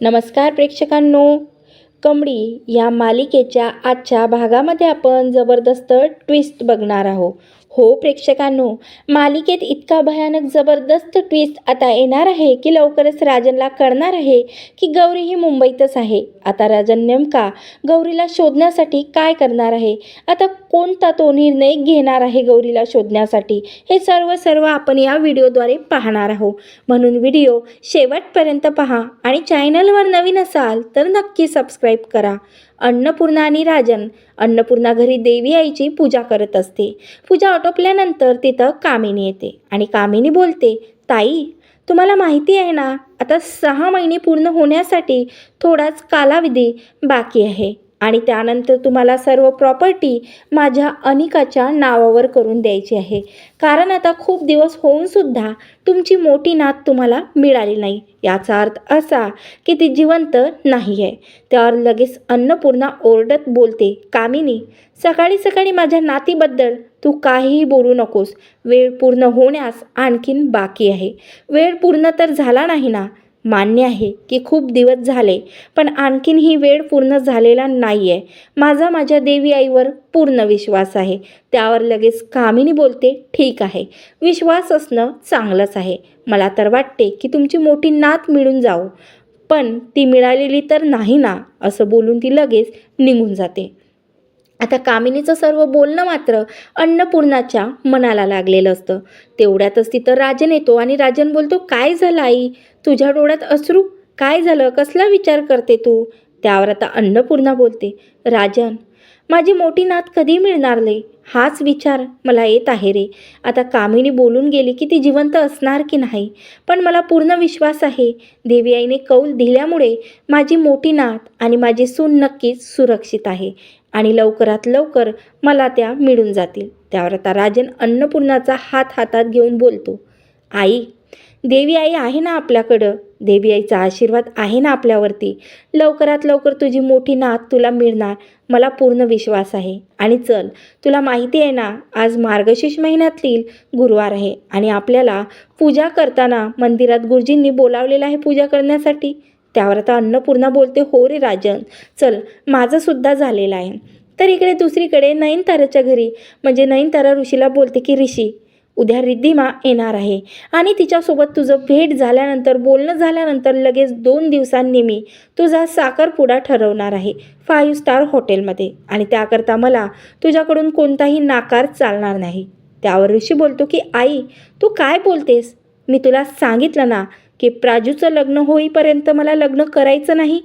नमस्कार प्रेक्षकांनो. कमळी या मालिकेच्या आजच्या भागामध्ये आपण जबरदस्त ट्विस्ट बघणार आहोत. हो प्रेक्षकांनो मालिकेत इतका भयानक जबरदस्त ट्विस्ट आता येणार आहे की लवकरच राजनला कळणार आहे की गौरी ही मुंबईतच आहे. आता राजन नेमका गौरीला शोधण्यासाठी काय करणार आहे? आता कोणता तो निर्णय घेणार आहे गौरीला शोधण्यासाठी? हे सर्व सर्व आपण या व्हिडिओद्वारे पाहणार आहोत. म्हणून व्हिडिओ शेवटपर्यंत पहा आणि चॅनलवर नवीन असाल तर नक्की सबस्क्राईब करा. अन्नपूर्णा आणि राजन अन्नपूर्णा घरी देवी आईची पूजा करत असते. पूजा आटोपल्यानंतर तिथं कामिनी येते आणि कामिनी बोलते ताई तुम्हाला माहिती आहे ना आता सहा महिने पूर्ण होण्यासाठी थोडाच कालावधी बाकी आहे. आणि त्यानंतर तुम्हाला सर्व प्रॉपर्टी माझ्या अनिकाच्या नावावर करून द्यायची आहे. कारण आता खूप दिवस होऊनसुद्धा तुमची मोठी नात तुम्हाला मिळाली नाही. याचा अर्थ असा की ती जिवंत नाही आहे त्यावर लगेच अन्नपूर्णा ओरडत बोलते कामिनी सकाळी सकाळी माझ्या नातीबद्दल तू काहीही बोलू नकोस. वेळ पूर्ण होण्यास आणखीन बाकी आहे. वेळ पूर्ण तर झाला नाही ना? मान्य आहे की खूप दिवस झाले पण आणखीन ही वेळ पूर्ण झालेला नाही आहे माझा माझ्या देवी आईवर पूर्ण विश्वास आहे. त्यावर लगेच कामिनी बोलते ठीक आहे. विश्वास असणं चांगलंच आहे. मला तर वाटते की तुमची मोठी नात मिळून जाऊ. पण ती मिळालेली तर नाही ना असं बोलून ती लगेच निघून जाते. आता कामिनीचं सर्व बोलणं मात्र अन्नपूर्णाच्या मनाला लागलेलं असतं. तेवढ्यातच तिथं राजन येतो आणि राजन बोलतो काय झालं आई? तुझ्या डोळ्यात असरू काय झालं? कसला विचार करते तू? त्यावर आता अन्नपूर्णा बोलते राजन माझी मोठी नात कधी मिळणार नाही? हाच विचार मला येत आहे रे. आता कामिनी बोलून गेली की ती जिवंत असणार की नाही? पण मला पूर्ण विश्वास आहे. देवी आईने कौल दिल्यामुळे माझी मोठी नात आणि माझी सून नक्कीच सुरक्षित आहे. आणि लवकरात लवकर मला त्या मिळून जातील. त्यावर आता राजन अन्नपूर्णाचा हात हातात घेऊन बोलतो आई देवी आई आहे ना आपल्याकडं? देवी आईचा आशीर्वाद आहे ना आपल्यावरती? लवकरात लवकर तुझी मोठी नात तुला मिळणार. मला पूर्ण विश्वास आहे. आणि चल तुला माहिती आहे ना आज मार्गशीर्ष महिन्यातील गुरुवार आहे आणि आपल्याला पूजा करताना मंदिरात गुरुजींनी बोलावलेलं आहे पूजा करण्यासाठी. त्यावर आता अन्नपूर्णा बोलते हो रे राजन चल माझंसुद्धा झालेलं आहे. तर इकडे दुसरीकडे नयनताराच्या घरी म्हणजे नयनतारा ऋषीला बोलते की ऋषी उद्या रिद्धिमा येणार आहे आणि तिच्यासोबत तुझं भेट झाल्यानंतर बोलणं झाल्यानंतर लगेच दोन दिवसांनी मी तुझा साखरपुडा ठरवणार आहे फाईव्ह स्टार हॉटेलमध्ये आणि त्याकरता मला तुझ्याकडून कोणताही नाकार चालणार नाही. त्यावर ऋषी बोलतो की आई तू काय बोलतेस? मी तुला सांगितलं ना की प्राजूचं लग्न होईपर्यंत मला लग्न करायचं नाही?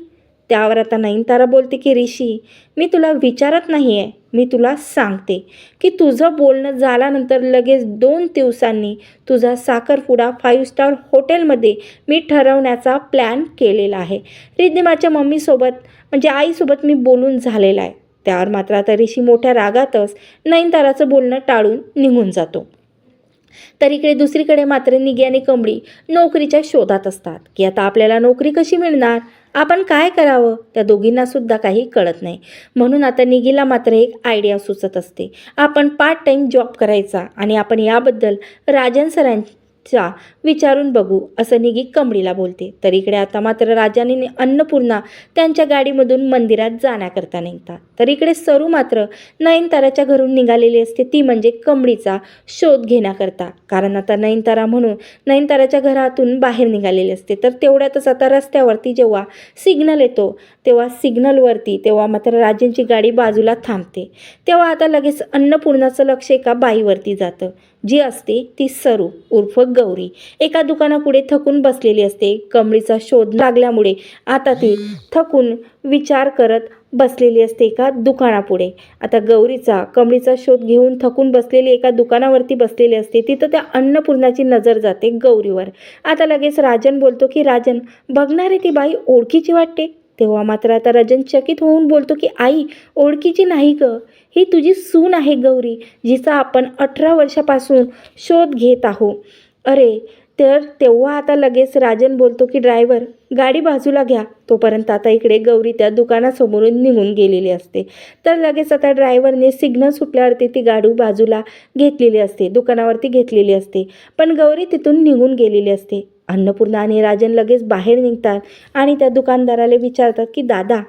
त्यावर आता नयनतारा बोलते की ऋषी मी तुला विचारत नाही आहे मी तुला सांगते की तुझं बोलणं झाल्यानंतर लगेच दोन दिवसांनी तुझा साखरपुडा फाईव्ह स्टार हॉटेलमध्ये मी ठरवण्याचा प्लॅन केलेला आहे. रिद्धिमाच्या मम्मीसोबत म्हणजे आईसोबत मी बोलून झालेला आहे. त्यावर मात्र आता ऋषी मोठ्या रागातच नयनताराचं बोलणं टाळून निघून जातो. तर इकडे दुसरीकडे मात्र निगी आणि कमळी नोकरीच्या शोधात असतात. की आता आपल्याला नोकरी कशी मिळणार? आपण काय करावं? त्या दोघींना सुद्धा काही कळत नाही. म्हणून आता निगीला मात्र एक आयडिया सुचत असते. आपण पार्ट टाईम जॉब करायचा आणि आपण याबद्दल राजन सरां चा विचारून बघू असं निगी कमळीला बोलते. तर इकडे आता मात्र राजाने अन्नपूर्णा त्यांच्या गाडीमधून मंदिरात जाण्याकरता निघतात तर इकडे सरू मात्र नयनताराच्या घरून निघालेली असते ती म्हणजे कमळीचा शोध घेण्याकरता. कारण आता नयनतारा म्हणून नयनताराच्या घरातून बाहेर निघालेली असते. तर तेवढ्यातच आता रस्त्यावरती जेव्हा सिग्नल येतो तेव्हा सिग्नलवरती तेव्हा मात्र राजेंची गाडी बाजूला थांबते. तेव्हा आता लगेच अन्नपूर्णाचं लक्ष एका बाईवरती जातं. जी असते ती सरू उर्फ गौरी. एका दुकानापुढे थकून बसलेली असते. कमळीचा शोध लागल्यामुळे आता ती थकून विचार करत बसलेली असते एका दुकानापुढे. आता गौरीचा कमळीचा शोध घेऊन थकून बसलेली एका दुकानावरती बसलेली असते. तिथं त्या अन्नपूर्णाची नजर जाते गौरीवर. आता लगेच राजन बोलतो की राजन बघणारे ती बाई ओळखीची वाटते? तेव्हा मात्र आता रजन चकित होऊन बोलतो की आई ओळखीची नाही ग. ही तुझी सून आहे गौरी जिचा आपण अठरा वर्षापासून शोध घेत आहोत अरे तर तेव्हा आता लगेच राजन बोलतो की ड्रायव्हर गाडी बाजूला घ्या. तोपर्यंत आता इकडे गौरी त्या दुकानासमोरून निघून गेलेली असते. तर लगेच आता ड्रायव्हरने सिग्नल सुटल्यावरती ती गाडी बाजूला घेतलेली असते दुकानावरती घेतलेली असते. पण गौरी तिथून निघून गेलेली असते. अन्नपूर्णा आणि राजन लगेच बाहेर निघतात आणि त्या दुकानदाराला विचारतात की दादा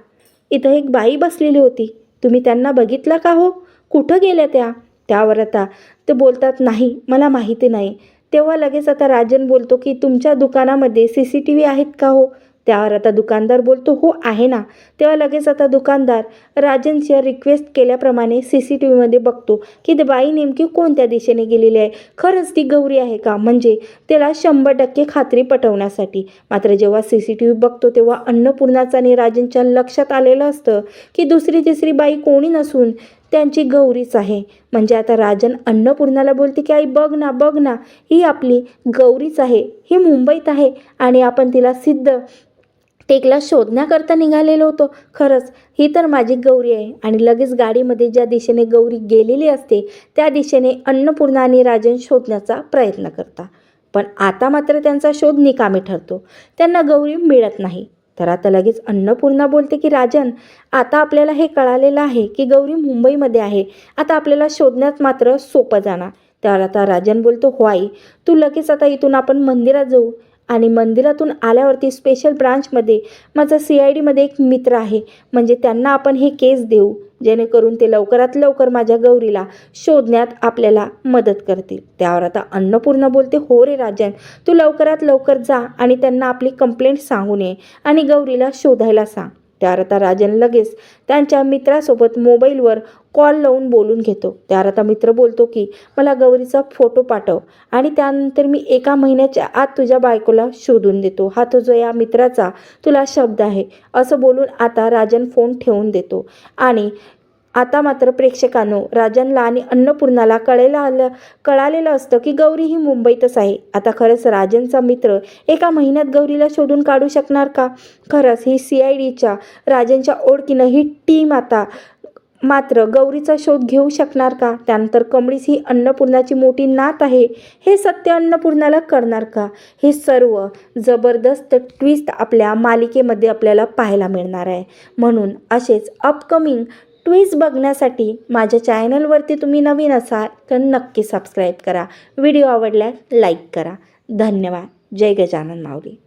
इथं एक बाई बसलेली होती. तुम्ही त्यांना बघितलं का हो? कुठं गेल्या त्या? त्यावर आता ते बोलतात नाही मला माहिती नाही. तेव्हा लगेच आता राजन बोलतो की तुमच्या दुकानामध्ये सी सी टी व्ही आहेत का हो? त्यावर आता दुकानदार बोलतो हो आहे ना. तेव्हा लगेच आता दुकानदार राजनच्या रिक्वेस्ट केल्याप्रमाणे सी सी टी व्हीमध्ये बघतो की ते बाई नेमकी कोणत्या दिशेने गेलेली आहे? खरंच ती गौरी आहे का? म्हणजे त्याला शंभर टक्के खात्री पटवण्यासाठी. मात्र जेव्हा सी सी टी व्ही बघतो तेव्हा अन्नपूर्णाचं आणि राजनच्या लक्षात आलेलं असतं की दुसरी तिसरी बाई कोणी नसून त्यांची गौरीच आहे. म्हणजे आता राजन अन्नपूर्णाला बोलते की आई बघ ना बघ ना ही आपली गौरीच आहे. ही मुंबईत आहे आणि आपण तिला सिद्ध टेकला शोधण्याकरता निघालेलो होतो. खरंच ही तर माझी गौरी आहे आणि लगेच गाडीमध्ये ज्या दिशेने गौरी गेलेली असते त्या दिशेने अन्नपूर्णा आणि राजन शोधण्याचा प्रयत्न करता पण आता मात्र त्यांचा शोध निकामी ठरतो. त्यांना गौरी मिळत नाही. तर आता लगेच अन्नपूर्णा बोलते की राजन आता आपल्याला हे कळालेलं आहे की गौरी मुंबईमध्ये आहे. आता आपल्याला शोधण्यात मात्र सोपं जाणार. त्यावर आता राजन बोलतो हो आई तू लगेच आता इथून आपण मंदिरात जाऊ. आणि मंदिरातून आल्यावरती स्पेशल ब्रांचमध्ये माझा सी आय डीमध्ये एक मित्र आहे. म्हणजे त्यांना आपण हे केस देऊ जेणेकरून ते लवकरात लवकर माझ्या गौरीला शोधण्यात आपल्याला मदत करतील. त्यावर आता अन्नपूर्णा बोलते हो रे राजन तू लवकरात लवकर जा आणि त्यांना आपली कंप्लेंट सांगून ये आणि गौरीला शोधायला सांग. त्यावर आता राजन लगेच त्यांच्या मित्रासोबत मोबाईलवर कॉल लावून बोलून घेतो. त्यावर आता मित्र बोलतो की मला गौरीचा फोटो पाठव. आणि त्यानंतर मी एका महिन्याच्या आत तुझ्या बायकोला शोधून देतो. हा तो जो या मित्राचा तुला शब्द आहे. असं बोलून आता राजन फोन ठेवून देतो. आणि आता मात्र प्रेक्षकांनो राजनला आणि अन्नपूर्णाला कळेला आलं कळालेलं असतं की गौरी ही मुंबईतच आहे. आता खरंच राजनचा मित्र एका महिन्यात गौरीला शोधून काढू शकणार का? खरंच ही सी आय डीच्या राजनच्या ओळखीनं ही टीम आता मात्र गौरीचा शोध घेऊ शकणार का? त्यानंतर कमळीस ही अन्नपूर्णाची मोठी नात आहे. हे सत्य अन्नपूर्णाला करणार का? हे सर्व जबरदस्त ट्विस्ट आपल्या मालिकेमध्ये आपल्याला पाहायला मिळणार आहे. म्हणून असेच अपकमिंग ट्विस्ट बघण्यासाठी माझ्या चॅनलवरती तुम्ही नवीन असाल तर नक्की सबस्क्राईब करा. व्हिडिओ आवडल्यास लाईक करा. धन्यवाद. जय गजानन माऊली.